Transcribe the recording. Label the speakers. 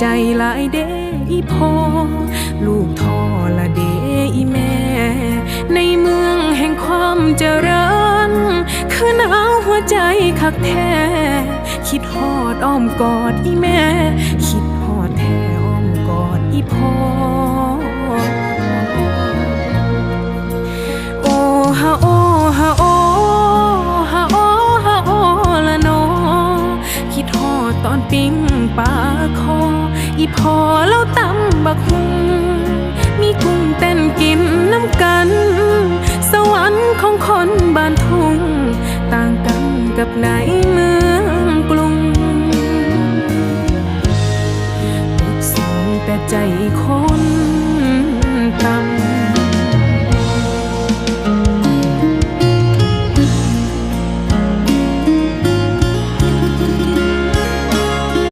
Speaker 1: ใจหลายเดอีพอ ลูกทอละเดอีแม่ ในเมืองแห่งความเจริญ คือหนาวหัวใจคักแท้ คิดฮอดอ้อมกอดอีแม่ คิดฮอดแท้อ้อมกอดอีพอ โอ้ฮาโอฮา อีพอเล่าตำบักหุงมีกุ้งเต้นกินน้ำกัน สวรรค์ของคนบ้านทุ่ง ต่างกันกับในเมืองกรุงทุกสิ่งแต่ใจคน